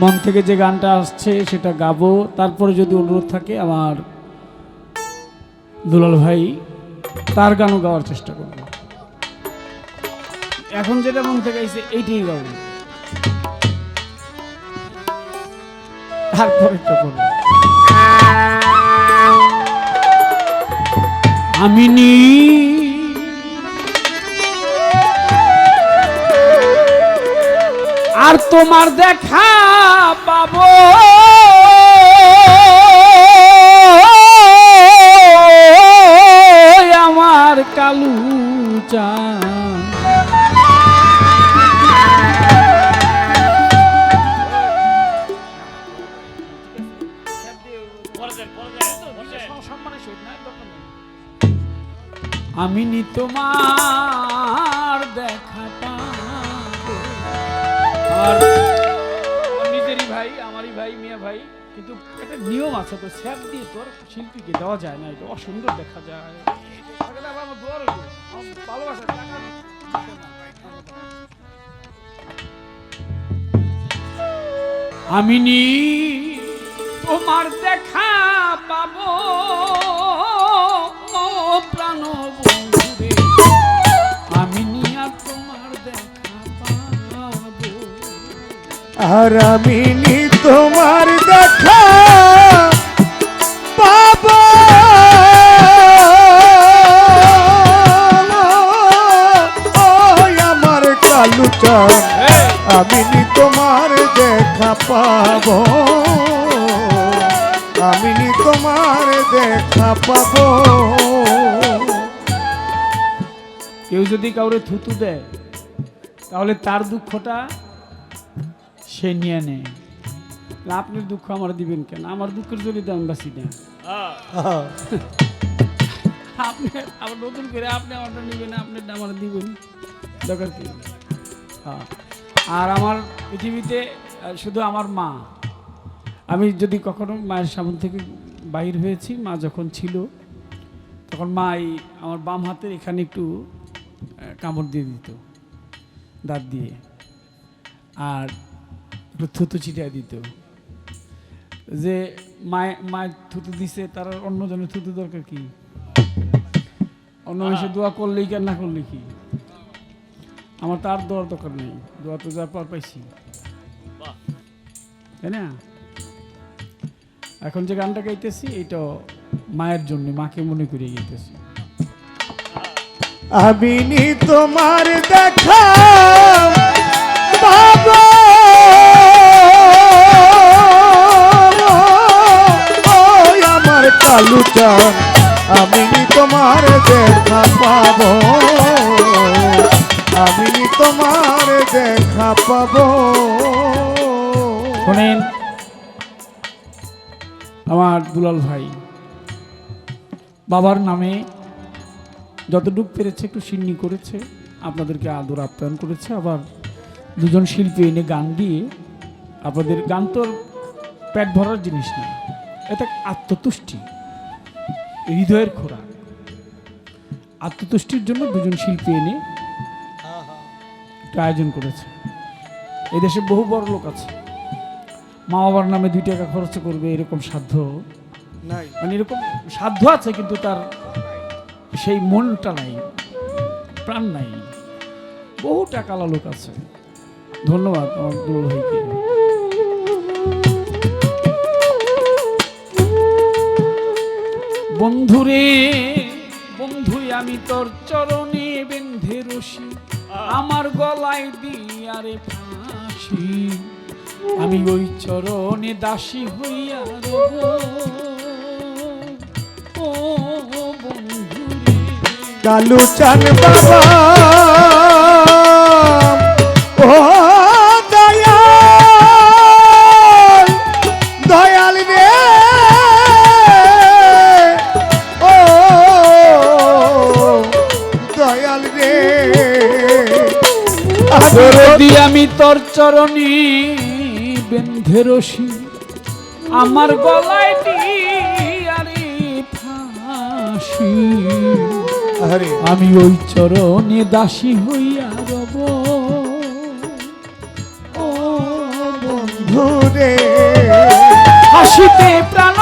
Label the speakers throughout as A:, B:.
A: মন থেকে যে গানটা আসছে সেটা গাবো। তারপরে যদি অনুরোধ থাকে আমার দুলাল ভাই তার গানও গাওয়ার চেষ্টা করব। এখন যেটা মন থেকে আইছে, এইটাই করব আমি নি আর তোমার দেখা পাবো। কালু আমি নি তোমার দেখা। নিজেরই ভাই, আমারই ভাই, মিয়া ভাই, কিন্তু একটা নিয়ম আছে তো, স্যাপ দিয়ে তোর শিল্পীকে দেওয়া যায় না, এটা অসুন্দর দেখা যায় ভালোবাসা টাকা দিতে না। আমি নি তোমার দেখা পাবো প্রাণ বন্ধুরে আর তোমার দেখা পাবো
B: আর আমি নি তোমার দেখা
A: কাউরে থুতু দেয়, তাহলে তার দুঃখটা সে নিয়ে নেয়। আপনার দুঃখ আমার দিবেন কেন? আমার দুঃখের জন্য তো আমি বাঁচি না। আপনি, আবার নতুন করে আপনি আমারটা নেবেন, আপনারটা আমার দিবেন। দরকার কি? হ্যাঁ। আর আমার পৃথিবীতে শুধু আমার মা। আমি যদি কখনো মায়ের সামন থেকে বাহির হয়েছি, মা যখন ছিল, তখন মা এই আমার বাম হাতের এখানে একটু কামড় দিয়ে দিত দাঁত দিয়ে। আর একটু থুতু ছিটিয়ে দিত। যে মায় মায়ের থুতু দিছে তার আর অন্যজনের থুতু দরকার কি? অন্য এসে দোয়া করলেই কি আর না করলে কি? আমার তার দোয়ার দরকার নেই। দোয়া তো যার পর পাইছি তাই না? এখন যে গানটা গাইতেছি এটা মায়ের জন্য মাকে মনে করে গাইতেছি।
B: আমি নি তোমার দেখা। ওই আমার কালু চান আমি নি তোমার দেখা পাবো। আমি নি তোমার দেখা পাবো।
A: শোনেন, আমার দুলাল ভাই, বাবার নামে যতটুকু পেরেছে একটু সিন্নি করেছে আপনাদেরকে আদর আপ্যায়ন করেছে। আবার দুজন শিল্পী এনে গান দিয়ে আপনাদের গান তো পেট ভরার জিনিস না এটা আত্মতুষ্টি হৃদয়ের খোরাক। আত্মতুষ্টির জন্য দুজন শিল্পী এনে একটা আয়োজন করেছে। এই দেশে বহু বড় লোক আছে। মা বাবার নামে দুই টাকা খরচ করবে এরকম সাধ্য?
B: নাই।
A: মানে এরকম সাধ্য আছে কিন্তু তার সেই মনটা নাই, প্রাণ নাই। বহু টাকালা লোক আছে। ধন্যবাদ আমার বন্ধুরে বন্ধু আমি তোর চরণে বেন্ধে রশি আমার গলায় দিয়ারে ফাঁসি। আমি ওই চরণে দাসী হইয়া ও বন্ধুরে
B: কালু চান বাবা। ও দয়াল দয়াল রে। ও
A: দয়াল রে। যদি আমি তোর চরণী বেন্ধে রসি আমার গলায় দিয়ে ফাঁসি। আমি ওই চরণে দাসী হইয়া রব। ও বন্ধু
B: রে
A: হাসিতে প্রাণ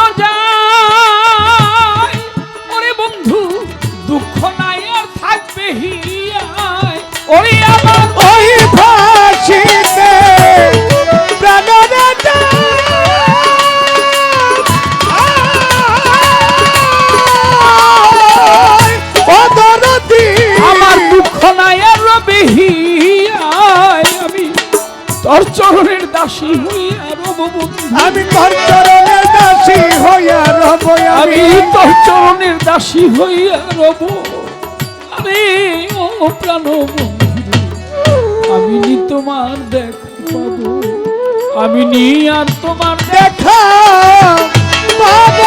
A: আমি তোর চরণের দাসী হইয়া রব
B: আমি তোর চরণের দাসী হইয়া রব।
A: আরে ও প্রাণ আমি নি তোমার দেখ পাবো। আমি নি আর তোমার দেখ
B: পাব।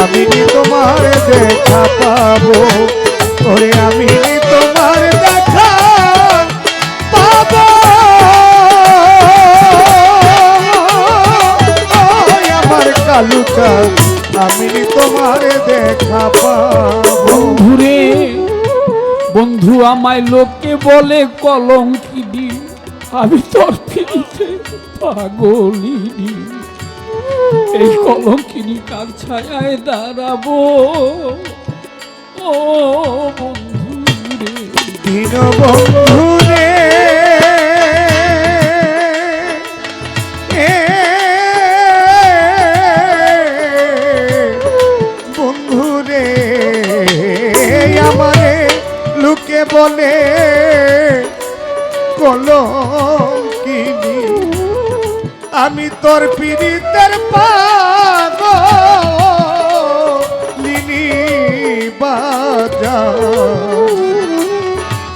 B: আমি কি তোমার দেখা পাবো। ওরে আমি আমি তোমার দেখা
A: বন্ধুরে বন্ধু আমায় লোকে বলে কলঙ্কিনি আমি তোর ফিরিতে পাগলিনি এই কলঙ্কিনি কার ছায়ায় দাঁড়াবো? ও বন্ধুরে।
B: দীনবন্ধুরে এ বলে কলঙ্কিনি। আমি তোর পীড়িতের পাগ লিনি বাজা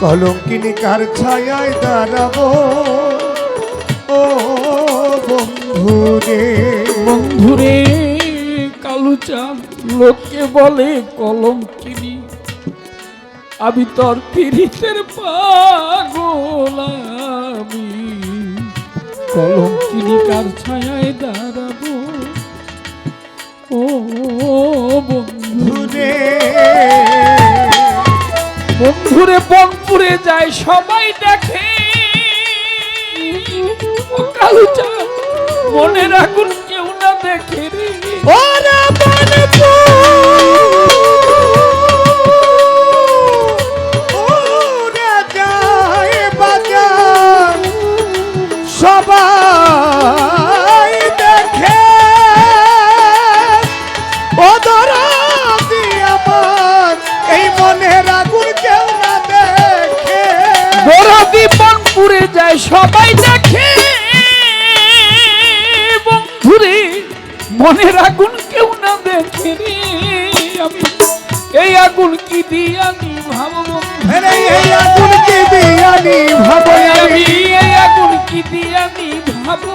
B: কলঙ্কিনী কার ছায়ায় দাঁড়াবো? ও বন্ধুরে।
A: বন্ধুরে কালুচাঁদ লোকে বলে কলঙ্কিনি। আমি তোর পীড়িতের পাগল আমি। কলঙ্কিনি কার ছায়ায় দাঁড়াবো। ও বন্ধু।
B: ধুরে।
A: বন্ধুরে বনপুরে যায় সবাই দেখে। ও কালুচাঁদ মনে রাখুন কেউ না দেখে রে।
B: মনের আগুন কেউ না দেখে
A: আমি এই আগুন কি দিয়া নি ভাবো
B: এই আগুন কি বিয়ানি ভাবো
A: আমি এই আগুন কি ভাবো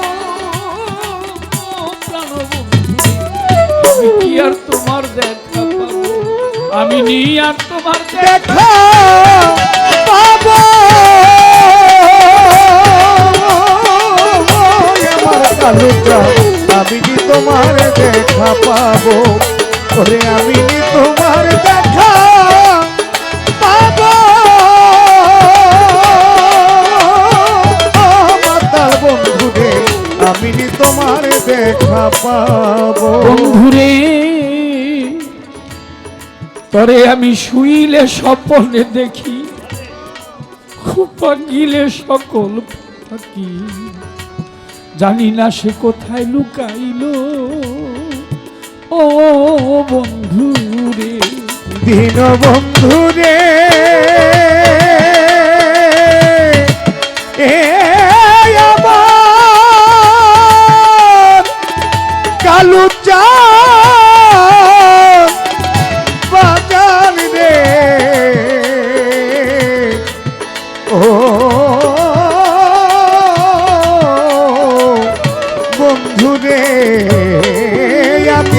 A: আমি কি আর তোমার দেখা পাবো? আমি নি আর তোমার দেখা
B: দেখা পাবো। আমার কালুটা আমি কি তোমার দেখা পাবো? ওরে, আমি তোমার দেখা পাবো? মাতার বন্ধুরে, আমি তোমার দেখা পাবো?
A: বন্ধুরে, তরে আমি শুইলে স্বপনে দেখি পাগিলে সকল পাখি জানি না সে কোথায় লুকাইল। ও বন্ধু
B: রে। দিন বন্ধু রে। কালু চাঁদ।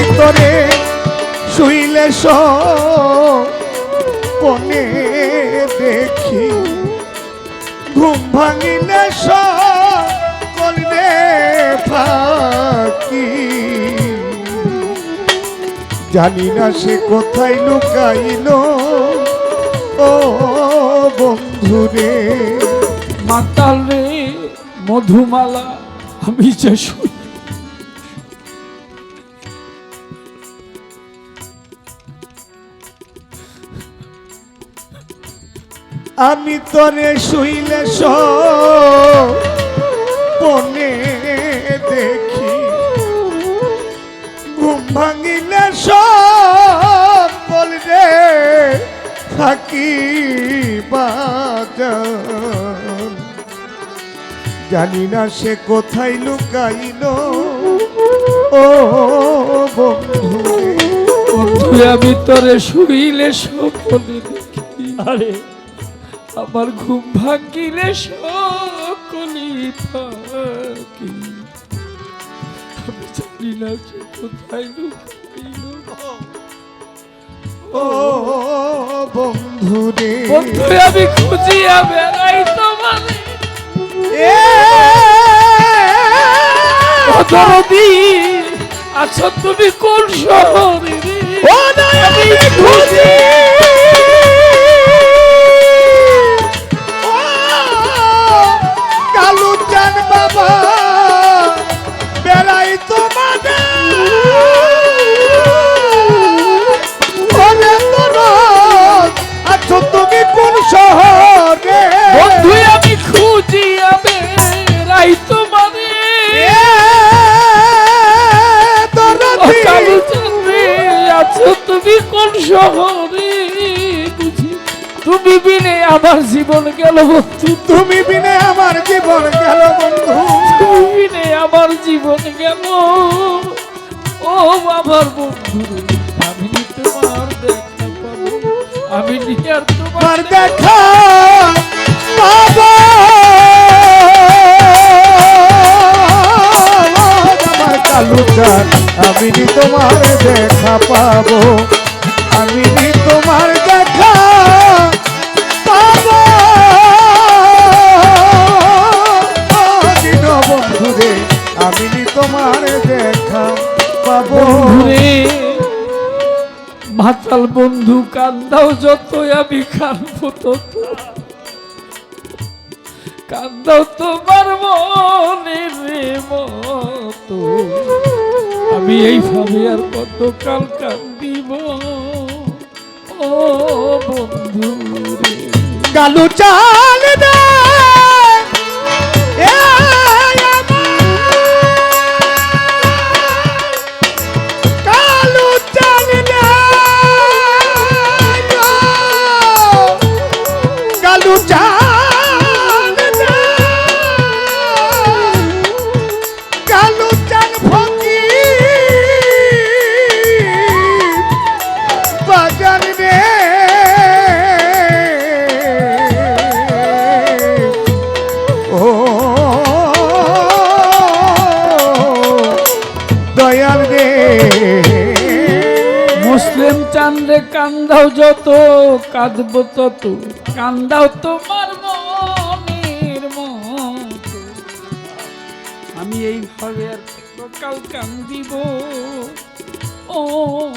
B: ভিতরে শুইলে সনে দেখি। ঘুম ভাঙিলে সনে থাকি জানি না সে কোথায় লুকাইল। ও বন্ধুরে।
A: মাতাল রে, মধুমালা, আমি যে শুই
B: আমি তরে শুইলে পনে দেখি। ঘুম ভাঙিলে বলরে থাকি বাজান জানি না সে কোথায় লুকাইল। ও বন্ধু
A: বন্ধু আমি তোরে শুইলে সকলে দেখি। আরে আমার ঘুম ভাঙিলে সকলি ফাঁকি আমি জানি না সে কোথায়
B: ও বন্ধু রে।
A: বন্ধু আমি খুঁজিয়া বেড়াই তোমার। আছো তুমি কোন শহরে
B: আমি খুঁজি শহরে
A: বুঝি তুমি বিনে আমার জীবন গেল বন্ধু।
B: তুমি বিনে আমার জীবন গেল বন্ধু।
A: তুমি বিনে আমার জীবন গেল। ও আমার বন্ধু আমি তোমার দেখা পাবো। আমি আর তোমার
B: দেখা পাবো। আমার কালু চান আমি তোমার দেখা পাবো। আমি তোমার দেখা পাবো? বন্ধুরে, আমি তোমার দেখা পাবো?
A: মাতাল বন্ধু, কান্দাও যত আমি কানবো তত কান্দাও তোমার মনের মতো। আমি এইভাবে আর কতকাল কান্দিব ও বন্ধু
B: গালু চাল দে। এ
A: কান্দাও যত কাঁদব তত। কান্দাও তোমার মনের মতো। আমি এইভাবে আর কতকাল কান্দিব। ও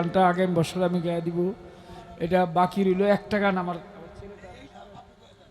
A: গানটা আগামী বছর আমি গায়ে দিব। এটা বাকি রইল এক টাকা আমার